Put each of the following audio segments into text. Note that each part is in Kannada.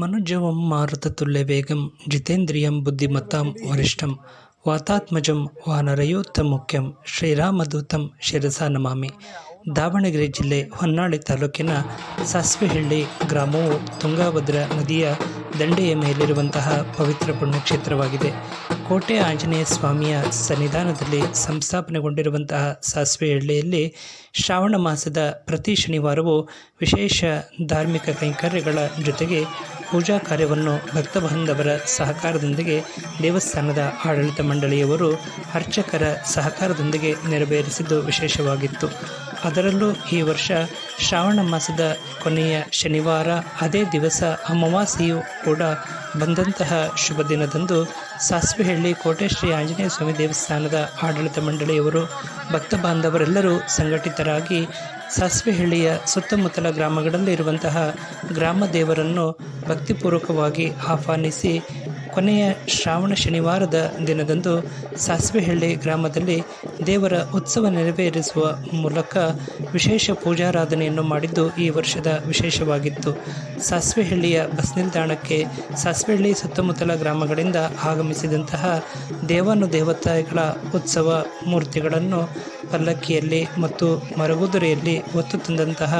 ಮನುಜವಂ ವೇಗಂ ಜಿತೇಂದ್ರಿಯಂ ಬುದ್ಧಿಮತ್ತಾಂ ವರಿಷ್ಠಂ ವಾತಾತ್ಮಜಂ ವಾನರಯೋತ್ತಮುಖ್ಯಂ ಶ್ರೀರಾಮದೂತಂ ಶಿರಸ ನಮಾಮಿ. ದಾವಣಗೆರೆ ಜಿಲ್ಲೆ ಹೊನ್ನಾಳಿ ತಾಲೂಕಿನ ಸಾಸ್ವೆಹಳ್ಳಿ ಗ್ರಾಮವು ತುಂಗಾಭದ್ರಾ ನದಿಯ ದಂಡೆಯ ಮೇಲಿರುವಂತಹ ಪವಿತ್ರ ಪುಣ್ಯಕ್ಷೇತ್ರವಾಗಿದೆ. ಕೋಟೆ ಆಂಜನೇಯ ಸ್ವಾಮಿಯ ಸನ್ನಿಧಾನದಲ್ಲಿ ಸಂಸ್ಥಾಪನೆಗೊಂಡಿರುವಂತಹ ಸಾಸ್ವೆಹಳ್ಳಿಯಲ್ಲಿ ಶ್ರಾವಣ ಮಾಸದ ಪ್ರತಿ ಶನಿವಾರವೂ ವಿಶೇಷ ಧಾರ್ಮಿಕ ಕೈಂಕರ್ಯಗಳ ಜೊತೆಗೆ ಪೂಜಾ ಕಾರ್ಯವನ್ನು ಭಕ್ತ ಬಾಂಧವರ ಸಹಕಾರದೊಂದಿಗೆ ದೇವಸ್ಥಾನದ ಆಡಳಿತ ಮಂಡಳಿಯವರು ಅರ್ಚಕರ ಸಹಕಾರದೊಂದಿಗೆ ನೆರವೇರಿಸಿದ್ದು ವಿಶೇಷವಾಗಿತ್ತು. ಅದರಲ್ಲೂ ಈ ವರ್ಷ ಶ್ರಾವಣ ಮಾಸದ ಕೊನೆಯ ಶನಿವಾರ ಅದೇ ದಿವಸ ಅಮಾವಾಸ್ಯೆಯು ಕೂಡ ಬಂದಂತಹ ಶುಭ ದಿನದಂದು ಸಾಸ್ವೆಹಳ್ಳಿ ಕೋಟೆ ಶ್ರೀ ಆಂಜನೇಯ ಸ್ವಾಮಿ ದೇವಸ್ಥಾನದ ಆಡಳಿತ ಮಂಡಳಿಯವರು, ಭಕ್ತ ಬಾಂಧವರೆಲ್ಲರೂ ಸಂಘಟಿತರಾಗಿ ಸಾಸ್ವೆಹಳ್ಳಿಯ ಸುತ್ತಮುತ್ತಲ ಗ್ರಾಮಗಳಲ್ಲಿ ಇರುವಂತಹ ಗ್ರಾಮ ದೇವರನ್ನು ಭಕ್ತಿಪೂರ್ವಕವಾಗಿ ಆಹ್ವಾನಿಸಿ ಕೊನೆಯ ಶ್ರಾವಣ ಶನಿವಾರದ ದಿನದಂದು ಸಾಸಿವೆಹಳ್ಳಿ ಗ್ರಾಮದಲ್ಲಿ ದೇವರ ಉತ್ಸವ ನೆರವೇರಿಸುವ ಮೂಲಕ ವಿಶೇಷ ಪೂಜಾರಾಧನೆಯನ್ನು ಮಾಡಿದ್ದು ಈ ವರ್ಷದ ವಿಶೇಷವಾಗಿತ್ತು. ಸಾಸಿವೆಹಳ್ಳಿಯ ಬಸ್ ನಿಲ್ದಾಣಕ್ಕೆ ಸಾಸಿವೆಹಳ್ಳಿ ಸುತ್ತಮುತ್ತಲ ಗ್ರಾಮಗಳಿಂದ ಆಗಮಿಸಿದಂತಹ ದೇವಾನುದೇವತೆಗಳ ಉತ್ಸವ ಮೂರ್ತಿಗಳನ್ನು ಪಲ್ಲಕ್ಕಿಯಲ್ಲಿ ಮತ್ತು ಮರಗುದುರೆಯಲ್ಲಿ ಹೊತ್ತು ತಂದಂತಹ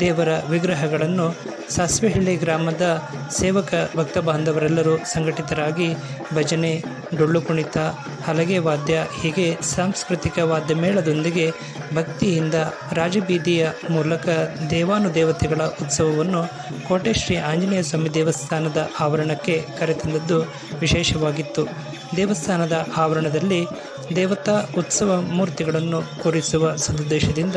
ದೇವರ ವಿಗ್ರಹಗಳನ್ನು ಸಾಸ್ವೆಹಳ್ಳಿ ಗ್ರಾಮದ ಸೇವಕ ಭಕ್ತ ಬಾಂಧವರೆಲ್ಲರೂ ಸಂಘಟಿತರಾಗಿ ಭಜನೆ, ಡೊಳ್ಳು ಕುಣಿತ, ಹಲಗೆ ವಾದ್ಯ, ಹೀಗೆ ಸಾಂಸ್ಕೃತಿಕ ವಾದ್ಯ ಮೇಳದೊಂದಿಗೆ ಭಕ್ತಿಯಿಂದ ರಾಜಬೀದಿಯ ಮೂಲಕ ದೇವಾನುದೇವತೆಗಳ ಉತ್ಸವವನ್ನು ಕೋಟೆ ಶ್ರೀ ಆಂಜನೇಯ ಸ್ವಾಮಿ ದೇವಸ್ಥಾನದ ಆವರಣಕ್ಕೆ ಕರೆತಂದದ್ದು ವಿಶೇಷವಾಗಿತ್ತು. ದೇವಸ್ಥಾನದ ಆವರಣದಲ್ಲಿ ದೇವತಾ ಉತ್ಸವ ಮೂರ್ತಿಗಳನ್ನು ಕೂರಿಸುವ ಸದುದ್ದೇಶದಿಂದ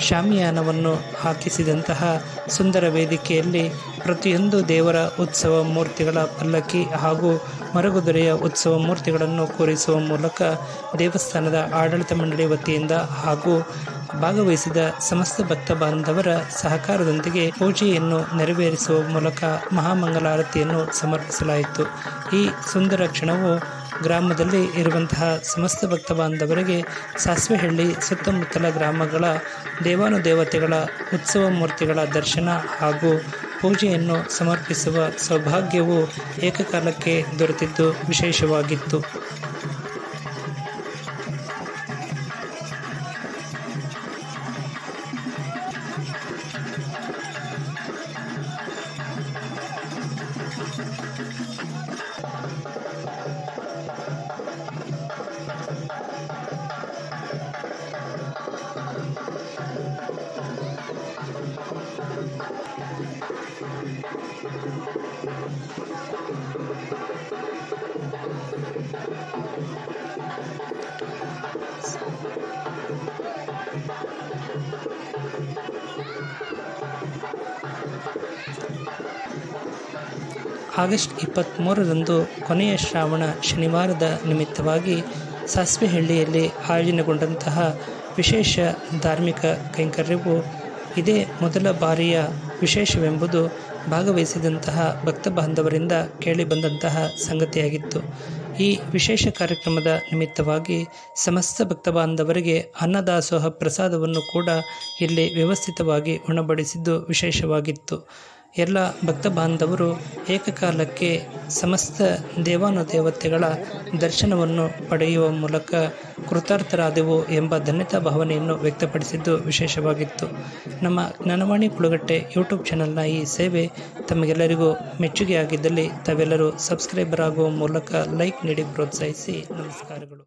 ಶಾಮಿಯಾನವನ್ನು ಹಾಕಿಸಿದಂತಹ ಸುಂದರ ವೇದಿಕೆಯಲ್ಲಿ ಪ್ರತಿಯೊಂದು ದೇವರ ಉತ್ಸವ ಮೂರ್ತಿಗಳ ಪಲ್ಲಕ್ಕಿ ಹಾಗೂ ಮರಗುದುರೆಯ ಉತ್ಸವ ಮೂರ್ತಿಗಳನ್ನು ಕೂರಿಸುವ ಮೂಲಕ ದೇವಸ್ಥಾನದ ಆಡಳಿತ ಮಂಡಳಿ ವತಿಯಿಂದ ಹಾಗೂ ಭಾಗವಹಿಸಿದ ಸಮಸ್ತ ಭಕ್ತ ಬಾಂಧವರ ಸಹಕಾರದೊಂದಿಗೆ ಪೂಜೆಯನ್ನು ನೆರವೇರಿಸುವ ಮೂಲಕ ಮಹಾಮಂಗಲಾರತಿಯನ್ನು ಸಮರ್ಪಿಸಲಾಯಿತು. ಈ ಸುಂದರ ಕ್ಷಣವು ಗ್ರಾಮದಲ್ಲಿ ಇರುವಂತಹ ಸಮಸ್ತ ಭಕ್ತ ಬಾಂಧವರಿಗೆ ಸಾಸಿವೆಹಳ್ಳಿ ಸುತ್ತಮುತ್ತಲ ಗ್ರಾಮಗಳ ದೇವಾನುದೇವತೆಗಳ ಉತ್ಸವ ಮೂರ್ತಿಗಳ ದರ್ಶನ ಹಾಗೂ ಪೂಜೆಯನ್ನು ಸಮರ್ಪಿಸುವ ಸೌಭಾಗ್ಯವು ಏಕಕಾಲಕ್ಕೆ ದೊರೆತಿದ್ದು ವಿಶೇಷವಾಗಿತ್ತು. ಆಗಸ್ಟ್ ಇಪ್ಪತ್ತ್ಮೂರರಂದು ಕೊನೆಯ ಶ್ರಾವಣ ಶನಿವಾರದ ನಿಮಿತ್ತವಾಗಿ ಸಾಸ್ವೆಹಳ್ಳಿಯಲ್ಲಿ ಆಯೋಜನೆಗೊಂಡಂತಹ ವಿಶೇಷ ಧಾರ್ಮಿಕ ಕೈಂಕರ್ಯವು ಇದೇ ಮೊದಲ ಬಾರಿಯ ವಿಶೇಷವೆಂಬುದು ಭಾಗವಹಿಸಿದಂತಹ ಭಕ್ತ ಬಾಂಧವರಿಂದ ಕೇಳಿಬಂದಂತಹ ಸಂಗತಿಯಾಗಿತ್ತು. ಈ ವಿಶೇಷ ಕಾರ್ಯಕ್ರಮದ ನಿಮಿತ್ತವಾಗಿ ಸಮಸ್ತ ಭಕ್ತ ಬಾಂಧವರಿಗೆ ಅನ್ನದಾಸೋಹ ಪ್ರಸಾದವನ್ನು ಕೂಡ ಇಲ್ಲಿ ವ್ಯವಸ್ಥಿತವಾಗಿ ಉಣಬಡಿಸಿದ್ದು ವಿಶೇಷವಾಗಿತ್ತು. ಎಲ್ಲ ಭಕ್ತ ಬಾಂಧವರು ಏಕಕಾಲಕ್ಕೆ ಸಮಸ್ತ ದೇವಾನುದೇವತೆಗಳ ದರ್ಶನವನ್ನು ಪಡೆಯುವ ಮೂಲಕ ಕೃತಾರ್ಥರಾದೆವು ಎಂಬ ಧನ್ಯತಾ ಭಾವನೆಯನ್ನು ವ್ಯಕ್ತಪಡಿಸಿದ್ದು ವಿಶೇಷವಾಗಿತ್ತು. ನಮ್ಮ ಜ್ಞಾನವಾಣಿ ಕುಳುಗಟ್ಟೆ ಯೂಟ್ಯೂಬ್ ಚಾನಲ್ನ ಈ ಸೇವೆ ತಮಗೆಲ್ಲರಿಗೂ ಮೆಚ್ಚುಗೆಯಾಗಿದ್ದಲ್ಲಿ ತಾವೆಲ್ಲರೂ ಸಬ್ಸ್ಕ್ರೈಬರ್ ಆಗುವ ಮೂಲಕ ಲೈಕ್ ನೀಡಿ ಪ್ರೋತ್ಸಾಹಿಸಿ. ನಮಸ್ಕಾರಗಳು.